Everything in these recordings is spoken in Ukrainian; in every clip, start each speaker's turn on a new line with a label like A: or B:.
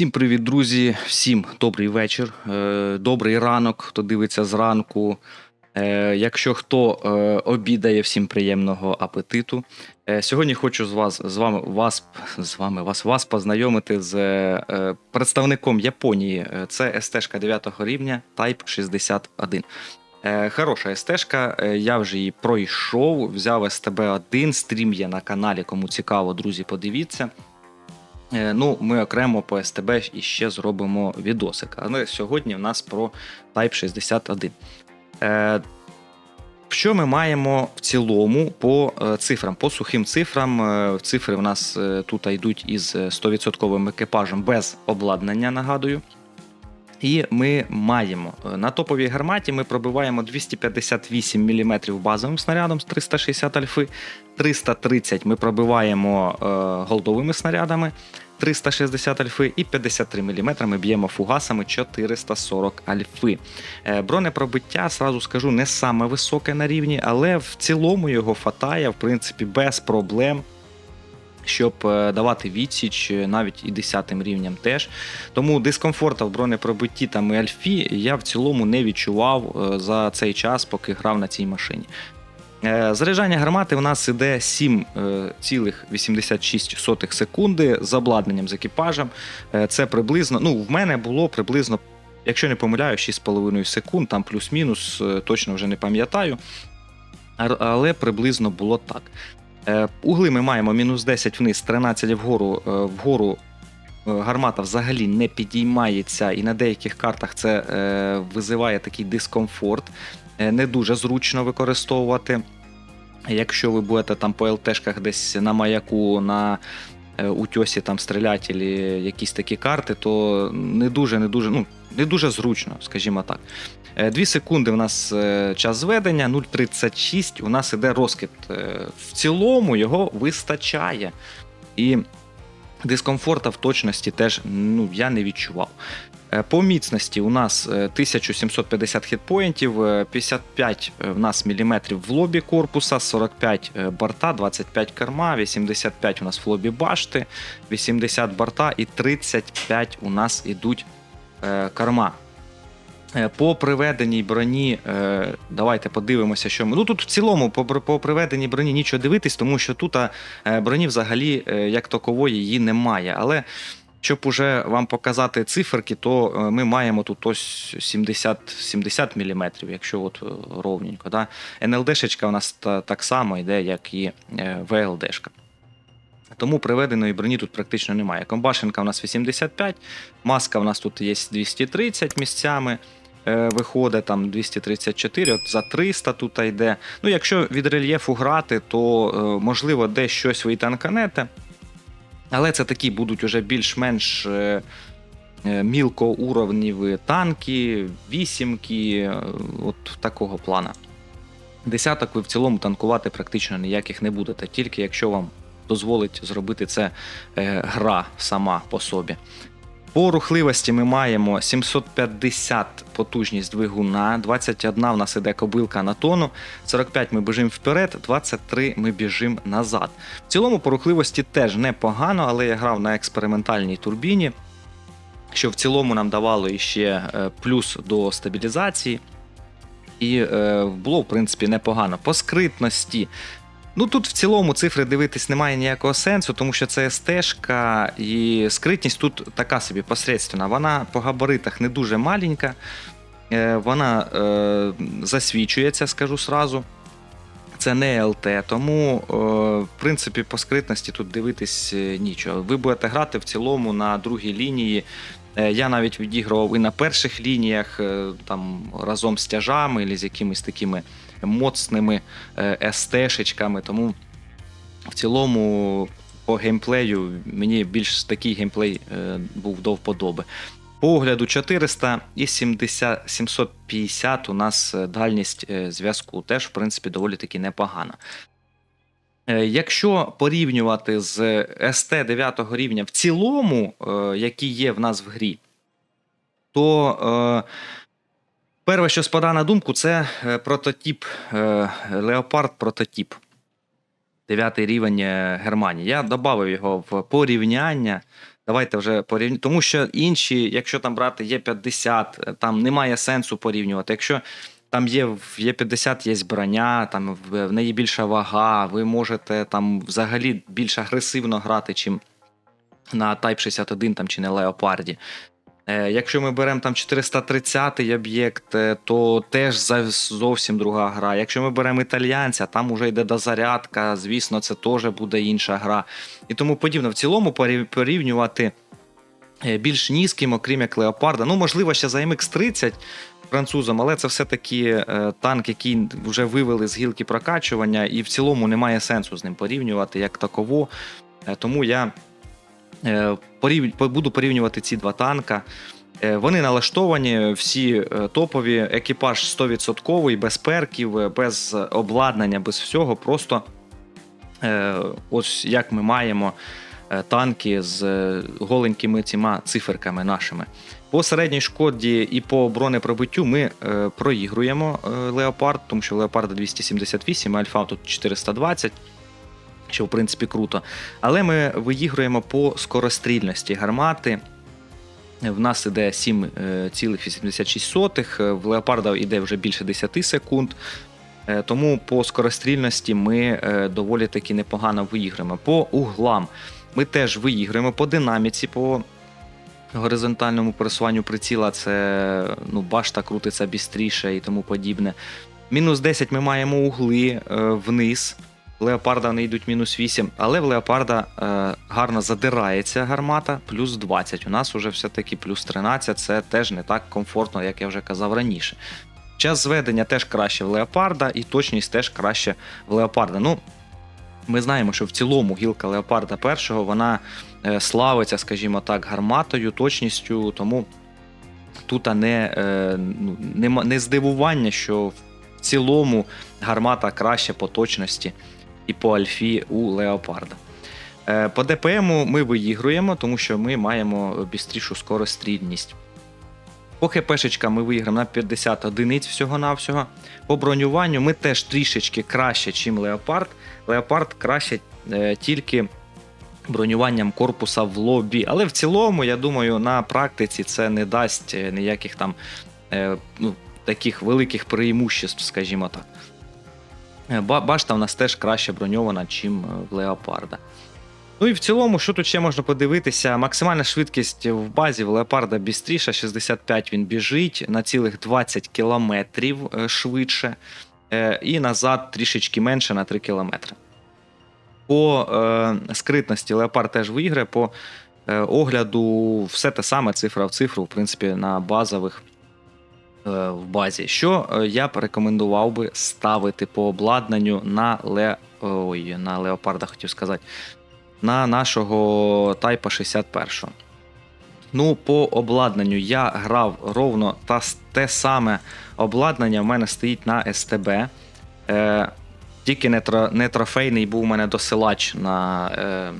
A: Всім привіт, друзі! Всім добрий вечір, е, добрий ранок, хто дивиться зранку. Е, Якщо хто е, обідає, всім приємного апетиту. Сьогодні хочу з вас з вами вас з вами вас, вас познайомити з представником Японії. Це СТ 9 рівня Type 61. Е, Хороша СТ-шка, я вже її пройшов, взяв СТБ-1, стрім є на каналі, кому цікаво, друзі, подивіться. Е, Ну, ми окремо по СТБ іще зробимо відосик. Але сьогодні в нас про Type 61. Е, Що ми маємо в цілому по е, цифрам? По сухим цифрам. Цифри в нас тут йдуть із 100% екіпажем без обладнання, нагадую. І ми маємо на топовій гарматі ми пробиваємо 258 мм базовим снарядом з 360 альфи, 330 ми пробиваємо е, голдовими снарядами 360 альфи і 53 мм ми б'ємо фугасами 440 альфи. Е, Бронепробиття, сразу скажу, не саме високе на рівні, але в цілому його фатає, в принципі, без проблем щоб е, давати відсіч е, навіть і 10 рівнем теж. Тому дискомфорта в бронепробитті там і альфі я в цілому не відчував за цей час, поки грав на цій машині. Е, Заряджання гармати у нас іде 7,86 секунди з обладнанням з екіпажем. Е, Це приблизно, ну, в мене було приблизно, якщо не помиляю, 6,5 секунд, там плюс-мінус, е, точно вже не пам'ятаю. Але приблизно було так. Е, Угли ми маємо мінус 10 вниз, 13 вгору. Е, Вгору е, гармата взагалі не підіймається, і на деяких картах це е, визиває такий дискомфорт. Е, Не дуже зручно використовувати. Якщо ви будете там по ЛТшках десь на маяку, на е, утьосі там стріляти, якісь такі карти, то не дуже, не дуже, ну, не дуже зручно, скажімо так. Е, Дві секунди у нас час зведення, 0,36 у нас іде розкид. В цілому його вистачає. І дискомфорта в точності теж ну, я не відчував. Е, По міцності у нас е, 1750 хітпоінтів, е, 55 в нас міліметрів в лобі корпуса, 45 е, борта, 25 керма, 85 у нас в лобі башти, 80 борта і 35 у нас ідуть е, керма. Е, По приведеній броні, е, давайте подивимося, що ми. Ну тут в цілому по, по приведеній броні нічого дивитись, тому що тут е, броні взагалі е, як такової її немає. Але щоб уже вам показати циферки, то е, ми маємо тут ось 70, 70 мм, якщо от е, ровненько. Да? НЛДшечка у нас та, так само йде, як і е, ВЛДшка. Тому приведеної броні тут практично немає. Комбашенка у нас 85, маска у нас тут є 230 місцями. Виходить там 234, от за 300 тут йде. Ну, якщо від рельєфу грати, то можливо десь щось ви танканете. Але це такі будуть уже більш-менш е, е, мілкоуровніві танки, вісімки, е, от такого плана. Десяток ви в цілому танкувати практично ніяких не будете, тільки якщо вам дозволить зробити це гра сама по собі. По рухливості ми маємо 750 потужність двигуна, 21 в нас іде кобилка на тону, 45 ми біжимо вперед, 23 ми біжимо назад. В цілому по рухливості теж непогано, але я грав на експериментальній турбіні, що в цілому нам давало іще е, плюс до стабілізації. І е, було, в принципі, непогано. По скритності. Ну тут в цілому цифри дивитись немає ніякого сенсу, тому що це стежка, і скритність тут така собі посередственна. Вона по габаритах не дуже маленька, е, вона е, засвічується, скажу сразу. Це не ЛТ, тому, е, в принципі, по скритності тут дивитись е, нічого. Ви будете грати в цілому на другій лінії. Я навіть відігрував і на перших лініях там разом з тяжами, або з якимись такими моцними е, СТ-шечками. Тому в цілому по геймплею мені більш такий геймплей е, був до вподоби. По огляду 400 і 70, 750 у нас е, дальність зв'язку теж, в принципі, доволі таки непогана. Якщо порівнювати з СТ 9 рівня в цілому, які є в нас в грі, то перше, що спадає на думку, це е, прототип е, Леопард прототип. 9 рівень е, Германії. Я додав його в порівняння. Давайте вже порівняємо. Тому що інші, якщо там брати Є50, там немає сенсу порівнювати. Якщо там є в Є50 є броня, там в неї більша вага, ви можете там взагалі більш агресивно грати, чим на Type 61 там, чи на Леопарді. Е, Якщо ми беремо там 430 об'єкт, е, то теж зовсім друга гра. Якщо ми беремо італіянця, там уже йде дозарядка, звісно, це теж буде інша гра. І тому подібне. В цілому порівнювати е, більш ні окрім як Леопарда. Ну, можливо, ще за MX-30 французом, але це все-таки танк, який вже вивели з гілки прокачування, і в цілому немає сенсу з ним порівнювати як таково. Тому я буду порівнювати ці два танка. Е, Вони налаштовані, всі е, топові, екіпаж 100%, без перків, е, без обладнання, без всього. Просто е, ось як ми маємо е, танки з е, голенькими цими циферками нашими. По середній шкоді і по бронепробиттю ми е, проігруємо е, Леопард, тому що Леопарда 278, а Альфа тут 420, що в принципі круто. Але ми виігруємо по скорострільності гармати. В нас іде 7,86, е, в Леопарда йде вже більше 10 секунд. Е, Тому по скорострільності ми е, доволі таки непогано виіграємо. По углам ми теж виіграємо по динаміці, по горизонтальному пересуванню приціла це ну, башта крутиться бістріше і тому подібне. Мінус 10 ми маємо угли е, вниз. Леопарда вони йдуть мінус 8, але в Леопарда е, гарно задирається гармата, плюс 20. У нас вже все-таки плюс 13, це теж не так комфортно, як я вже казав раніше. Час зведення теж краще в Леопарда, і точність теж краще в Леопарда. Ну, ми знаємо, що в цілому гілка Леопарда першого вона е, славиться, скажімо так, гарматою, точністю, тому тут не, е, ну, не здивування, що в цілому гармата краще по точності і по альфі у Леопарда. Е, По ДПМу ми виігруємо, тому що ми маємо бістрішу скорострільність. По ХПшечкам ми виграємо на 50 одиниць всього-навсього. По бронюванню ми теж трішечки краще, ніж Леопард. Леопард краще е, тільки бронюванням корпуса в лобі. Але в цілому, я думаю, на практиці це не дасть е, ніяких там е, ну, таких великих преимуществ, скажімо так. Е, ба- Башта в нас теж краще броньована, чим е, в Леопарда. Ну і в цілому, що тут ще можна подивитися? Максимальна швидкість в базі в Леопарда бістріша, 65 він біжить на цілих 20 кілометрів е, швидше, і назад трішечки менше на 3 кілометри. По скритності Леопард теж виграє, по огляду все те саме, цифра в цифру, в принципі, на базових в базі. Що е, я б рекомендував би ставити по обладнанню на, Ле... Ой, на Леопарда, хотів сказати, на нашого Тайпа 61. Ну, по обладнанню я грав ровно та, те саме обладнання в мене стоїть на СТБ. Е, тільки не, тро, не трофейний був у мене досилач на е,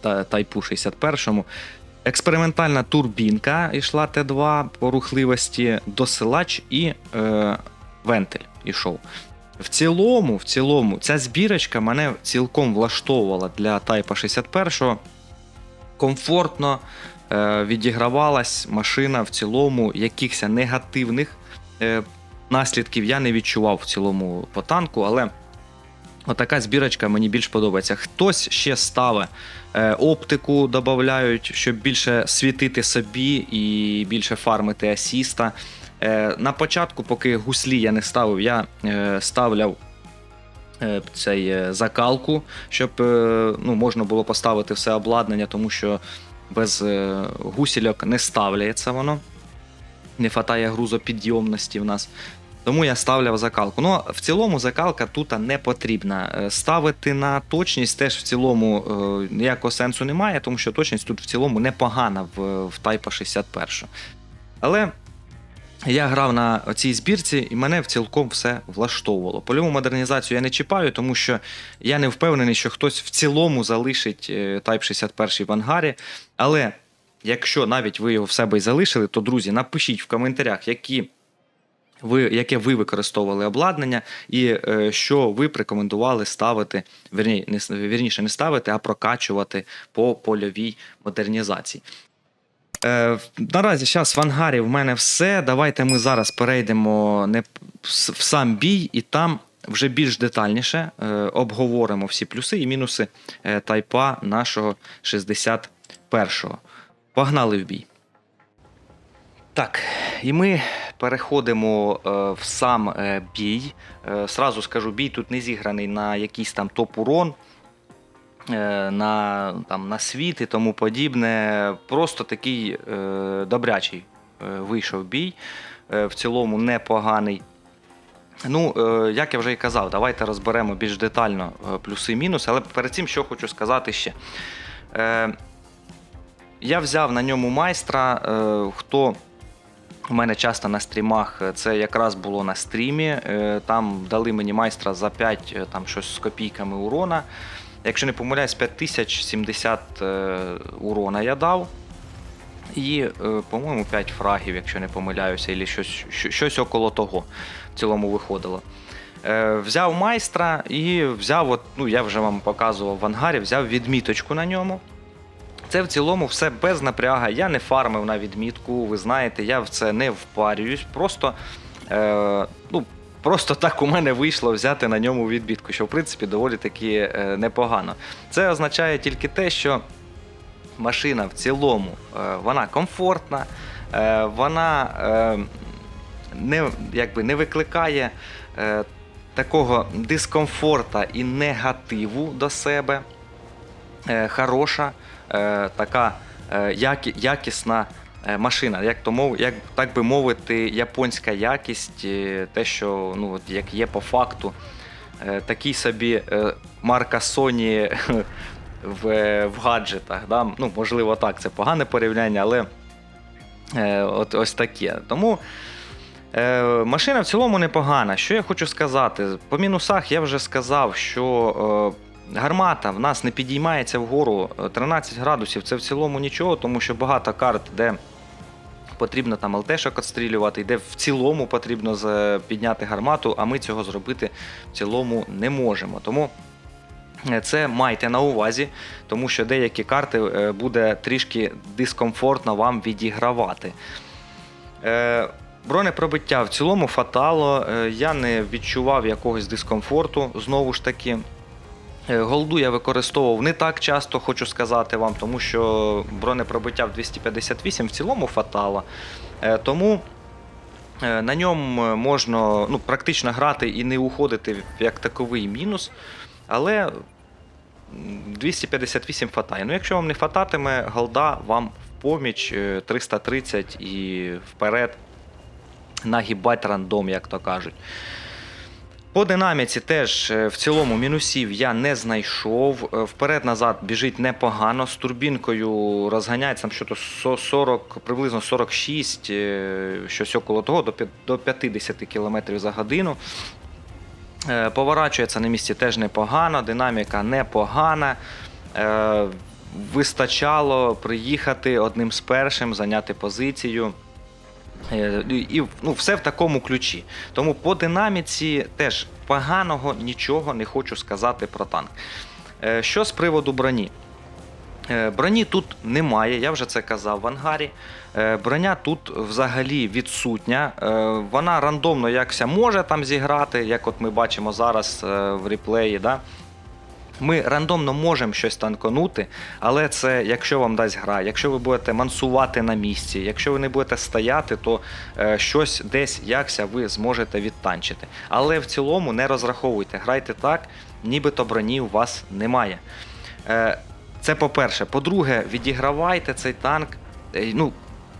A: та, Тайпу 61. Експериментальна турбінка йшла Т2 по рухливості, досилач і е, вентиль ішов. В цілому, в цілому, ця збірочка мене цілком влаштовувала для Тайпа 61. Комфортно е, відігравалась машина в цілому, якихось негативних е, наслідків я не відчував в цілому по танку, але отака збірочка мені більш подобається. Хтось ще ставить е, оптику, додають, щоб більше світити собі і більше фармити асіста. Е, на початку, поки гуслі я не ставив, я е, ставляв цей закалку, щоб ну, можна було поставити все обладнання, тому що без гусільок не ставляється воно. Не вистачає грузопідйомності в нас. Тому я ставляв закалку. Ну, в цілому закалка тут не потрібна. Е, Ставити на точність теж в цілому е, ніякого сенсу немає, тому що точність тут в цілому непогана в, в Type 61. Але я грав на цій збірці, і мене в цілком все влаштовувало. Польову модернізацію я не чіпаю, тому що я не впевнений, що хтось в цілому залишить е, Type 61 в ангарі. Але якщо навіть ви його в себе і залишили, то друзі, напишіть в коментарях, які ви, яке ви використовували обладнання, і е, що ви б рекомендували ставити, вірні, не, вірніше, не ставити, а прокачувати по польовій модернізації. Е, наразі зараз в ангарі в мене все. Давайте ми зараз перейдемо не в сам бій, і там вже більш детальніше е, обговоримо всі плюси і мінуси е, тайпа нашого 61-го. Погнали в бій. Так, і ми переходимо е, в сам е, бій. Е, сразу скажу, бій тут не зіграний на якийсь там топ-урон, на, там, на світ і тому подібне. Просто такий е, добрячий е, вийшов бій. Е, в цілому непоганий. Ну, е, як я вже і казав, давайте розберемо більш детально плюси і мінуси. Але перед цим що хочу сказати ще. Е, я взяв на ньому майстра, е, хто у мене часто на стрімах е, це якраз було на стрімі. Е, Там дали мені майстра за 5 е, там щось з копійками урона. Якщо не помиляюсь, 5070 е, урона я дав. І, по-моєму, 5 фрагів, якщо не помиляюся, або щось, щось около того в цілому виходило. Взяв майстра і взяв, от, ну я вже вам показував в ангарі, взяв відміточку на ньому. Це в цілому все без напряга. Я не фармив на відмітку, ви знаєте, я в це не впарююсь. Просто, е, ну, просто так у мене вийшло взяти на ньому відмітку, що в принципі доволі таки е, непогано. Це означає тільки те, що машина в цілому е, вона комфортна, е, вона е, не, якби, не викликає е, такого дискомфорта і негативу до себе. Е, хороша, така е, які- якісна е, машина. Як, то мов, як так би мовити, японська якість, е, те, що ну, от, як є по факту, е, такий собі е, марка Sony в, в гаджетах. Да? Ну, можливо, так, це погане порівняння, але е, от, ось таке. Тому. Е, машина в цілому непогана. Що я хочу сказати? По мінусах я вже сказав, що е, гармата в нас не підіймається вгору е, 13 градусів. Це в цілому нічого, тому що багато карт, де потрібно там ЛТшок відстрілювати, і де в цілому потрібно підняти гармату, а ми цього зробити в цілому не можемо. Тому. е, Це майте на увазі, тому що деякі карти е, буде трішки дискомфортно вам відігравати. Е, Бронепробиття в цілому фатало. Е, Я не відчував якогось дискомфорту знову ж таки. Е, Голду я використовував не так часто, хочу сказати вам, тому що бронепробиття в 258 в цілому фатало. Е, Тому е, на ньому можна ну, практично грати і не уходити як таковий мінус. Але 258 фатає. Ну, якщо вам не фататиме, голда вам в поміч е, 330 і вперед нагибать рандом, як то кажуть. По динаміці теж е, в цілому мінусів я не знайшов. Е, Вперед-назад біжить непогано. З турбінкою розганяється там що-то 40, приблизно 46, е, щось около того, до п'ят- до 50 км за годину. Поворачується на місці теж непогано, динаміка непогана. Вистачало приїхати одним з першим, зайняти позицію. Е, І ну, все в такому ключі. Тому по динаміці теж поганого нічого не хочу сказати про танк. Е, Що з приводу броні? Е, Броні тут немає, я вже це казав в ангарі. Броня тут взагалі відсутня. Вона рандомно якся може там зіграти, як от ми бачимо зараз в реплеї. Да? Ми рандомно можемо щось танконути, але це якщо вам дасть гра, якщо ви будете мансувати на місці, якщо ви не будете стояти, то е, щось десь якся ви зможете відтанчити. Але в цілому не розраховуйте, грайте так, нібито броні у вас немає. Е, це по-перше. По-друге, відігравайте цей танк. е, Ну,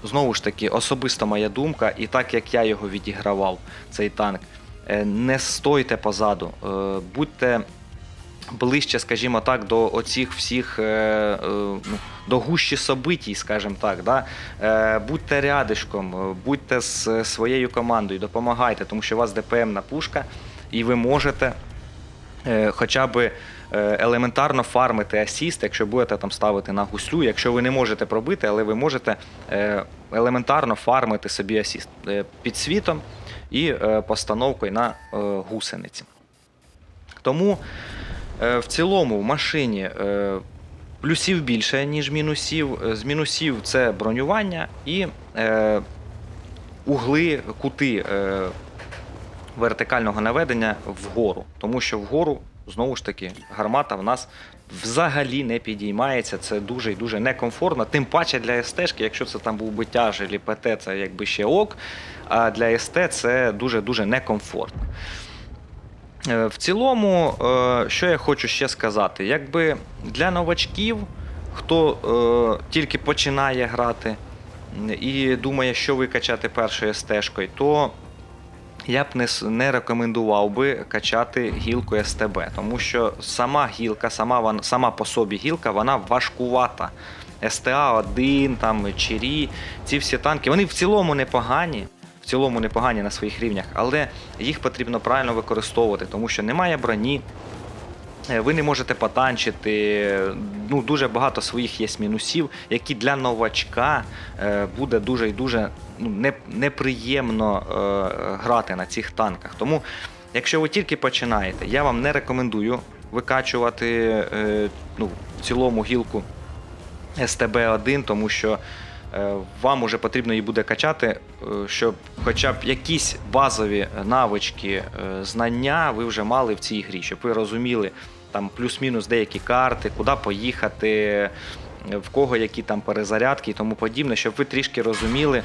A: знову ж таки, особисто моя думка, і так як я його відігравав, цей танк. е, Не стойте позаду, е, будьте ближче, скажімо так, до оцих всіх е, е, ну, до гущі собитій, скажімо так. Да? Е, будьте рядишком, будьте з своєю командою, допомагайте, тому що у вас ДПМна пушка, і ви можете хоча б елементарно фармити асіст, якщо будете там ставити на гуслю, якщо ви не можете пробити, але ви можете елементарно фармити собі асіст під світом. і постановкою на гусениці. Тому в цілому в машині е, плюсів більше, ніж мінусів. Е, З мінусів це бронювання і е, угли, кути е, вертикального наведення вгору. Тому що вгору, знову ж таки, гармата в нас взагалі не підіймається. Це дуже і дуже некомфортно. Тим паче для СТ, якщо це там був би тяж або ПТ, це якби ще ок. А для СТ це дуже-дуже некомфортно. Е, В цілому, е, що я хочу ще сказати, якби для новачків, хто е, тільки починає грати і думає, що викачати першою стежкою, то я б не, рекомендував би качати гілку СТБ, тому що сама гілка, сама, сама по собі гілка, вона важкувата. СТА-1, там, Чирі, ці всі танки, вони в цілому непогані, в цілому непогані на своїх рівнях, але їх потрібно правильно використовувати, тому що немає броні, Е, ви не можете потанчити. Ну, дуже багато своїх є мінусів, які для новачка е, буде дуже і дуже ну, не, неприємно е, грати на цих танках. Тому, якщо ви тільки починаєте, я вам не рекомендую викачувати ну, в цілому гілку СТБ-1, тому що вам уже потрібно її буде качати, е, щоб хоча б якісь базові навички, е, знання ви вже мали в цій грі, щоб ви розуміли там плюс-мінус деякі карти, куди поїхати, е, в кого які там перезарядки і тому подібне, щоб ви трішки розуміли.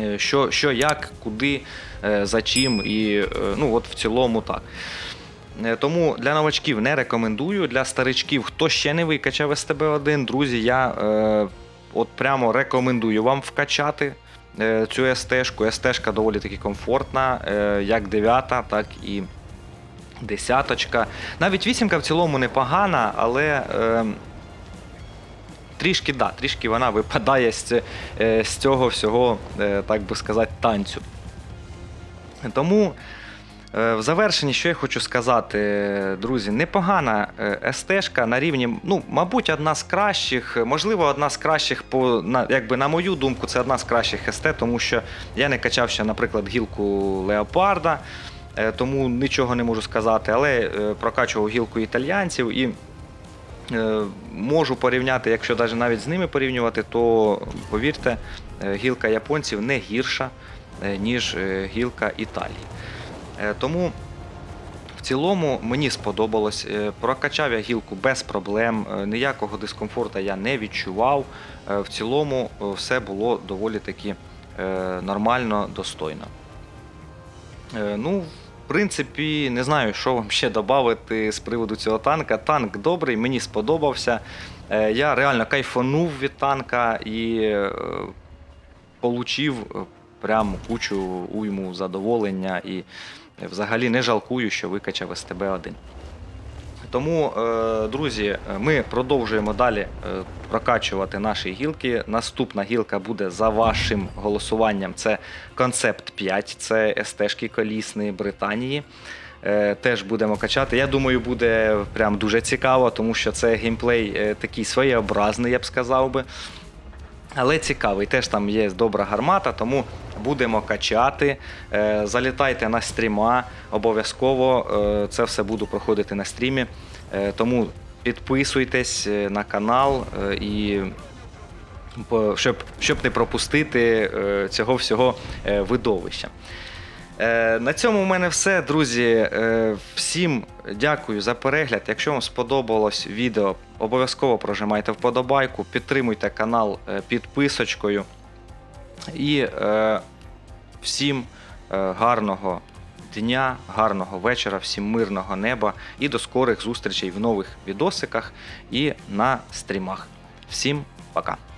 A: е, Що, що як, куди, е, за чим, і е, ну от в цілому так. Е, Тому для новачків не рекомендую. Для старичків, хто ще не викачав СТБ-1, друзі, я е, от прямо рекомендую вам вкачати е, цю СТ-шку. СТ-шка доволі таки комфортна, е, як 9, так і десяточка. Навіть вісімка в цілому непогана, але. Е, Трішки, да, трішки вона випадає з, е, з цього всього, так би сказати, танцю. Тому В завершенні, що я хочу сказати, друзі, непогана е, на рівні, ну, мабуть, одна з кращих, можливо, одна з кращих, по, на, якби на мою думку, це одна з кращих СТ, тому що я не качав ще, наприклад, гілку Леопарда, е, тому нічого не можу сказати, але е, прокачував гілку італіянців і е, можу порівняти, якщо навіть з ними порівнювати, то повірте, е, гілка японців не гірша, е, ніж е, гілка Італії. Е, Тому в цілому мені сподобалось. Е, Прокачав я гілку без проблем, е, ніякого дискомфорту я не відчував. В цілому все було доволі таки нормально, достойно. Ну, в принципі, не знаю, що вам ще додати з приводу цього танка. Танк добрий, мені сподобався. Я реально кайфанув від танка і получив прям кучу уйму задоволення і взагалі не жалкую, що викачав СТБ-1. Тому, е, друзі, ми продовжуємо далі е, прокачувати наші гілки. Наступна гілка буде за вашим голосуванням. Це концепт 5, це СТ-шки колісні Британії. Е, Теж будемо качати. Я думаю, буде прям дуже цікаво, тому що це геймплей такий своєобразний, я б сказав би. Але цікавий, теж там є добра гармата, тому будемо качати. Е, Залітайте на стріма, обов'язково е, це все буду проходити на стрімі. Е, Тому підписуйтесь на канал і щоб, щоб не пропустити цього всього видовища. На цьому в мене все, друзі. Всім дякую за перегляд. Якщо вам сподобалось відео, обов'язково прожимайте вподобайку, підтримуйте канал е, підписочкою. І е, всім е, гарного дня, гарного вечора, всім мирного неба і до скорих зустрічей в нових відосиках і на стрімах. Всім пока!